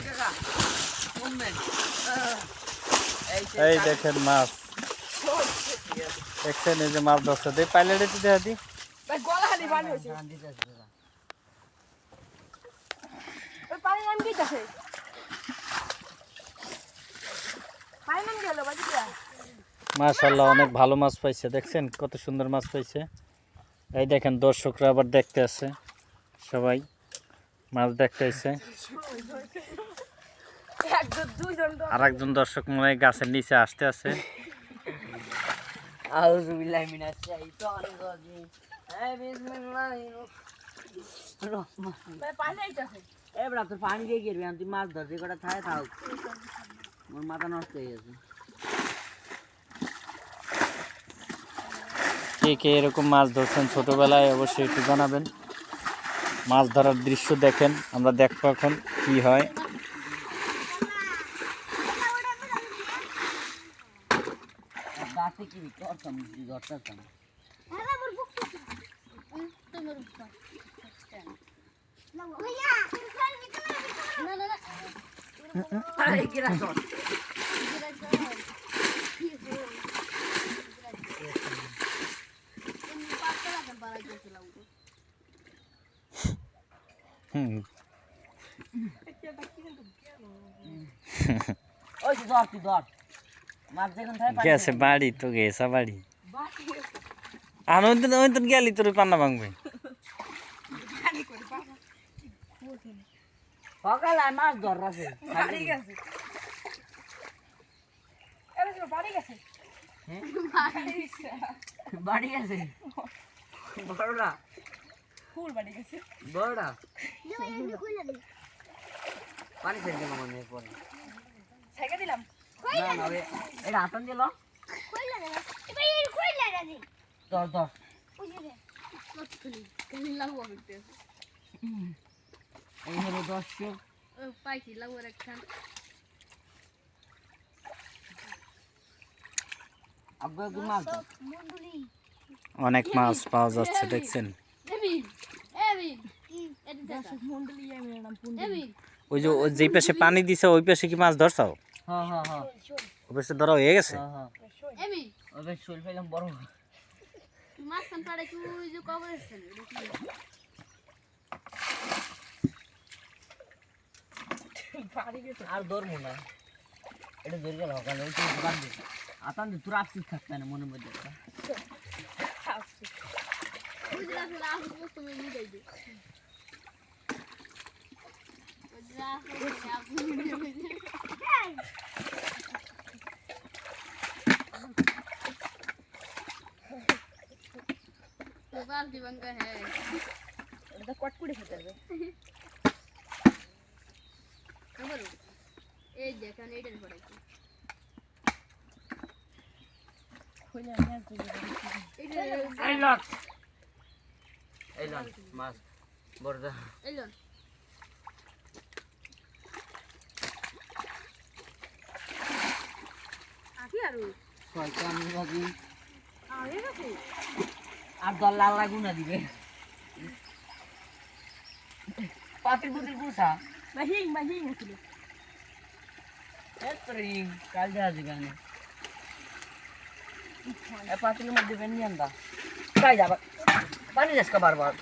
আছি এই দেখেন মাছ। দেখছেন এই যে মাছ ধরছে। দেখ দেখা দি। আছে গেল বাজি দিয়া মাশাল্লাহ অনেক ভালো মাছ পাইছে। দেখছেন কত সুন্দর মাছ পাইছে। এই দেখেন দর্শকরা আবার দেখতে আছে। সবাই মাছ দেখতে তো আর একজন দর্শক। মনে হয় গাছের নিচে আসতে আছে। আউযু বিল্লাহি মিনাশ শাইতানির রাজিম এই বিসমিল্লাহির রহমানির ভাই পানি আইতাছে। এ বড়া তোর পানি দিয়ে তুই মাছ ধরছি কটা থায় থাক। মোর মাথা নষ্ট হয়ে গেছে। কে কে এরকম মাছ ধরছেন ছোটবেলায় অবশ্যই একটু জানাবেন। মাছ ধরার দৃশ্য দেখেন আমরা দেখব এখন কি হয়। গাছে কি করতাম ধরতাম আরে কি রাখো হুম ওই তুই ধর তুই ধর মাছ দেখুন থায় পানি গেছে বাড়ি তো গেছে বাড়ি। আর ওই দিন ওই দিন গেলি তোর পান্না ভাঙবে। সকালে আর মাছ ধর রাখে বাড়ি গেছে। বাড়ি গেছে? বাড়ি আছে বড়রা। ফুল বাড়ি গেছে। বড়রা। পানি ফেলতে মানে পরে। ছেঁকে দিলাম। এটা দিল এই হলো দর্শক। অনেক মাছ পাওয়া যাচ্ছে দেখছেন? ওই যে ওই যেই পাশে পানি দিছে ওই পাশে কি মাছ ধরছাও হ্যাঁ হ্যাঁ হ্যাঁ। ওই পাশে ধরা হয়ে গেছে? হ্যাঁ হ্যাঁ। ওই শোল ফেলাম বড় বাড়ি। গেছে। আর ধরবো না। এটা ধরে গেল সকালে ওই তো দোকান দিয়ে। আতান তোর আপসিস থাকতে না মনের মধ্যে একটা। এটা কট করে খেতে হবে। খুলে আমি আর খুলে এই লট এই লট মাছ বড়দা। কি আর শয়তান বাজি আরে গেছে আর দল লাল লাগু না দিবে পাতিল পুতিল কুসা মাহিং মাহিং ছিল এত্রি কাল দেখা যাবে গানে এ পাতিলের মধ্যে বেনি আন্দা কাই যাবা পানি যাস কা বারবার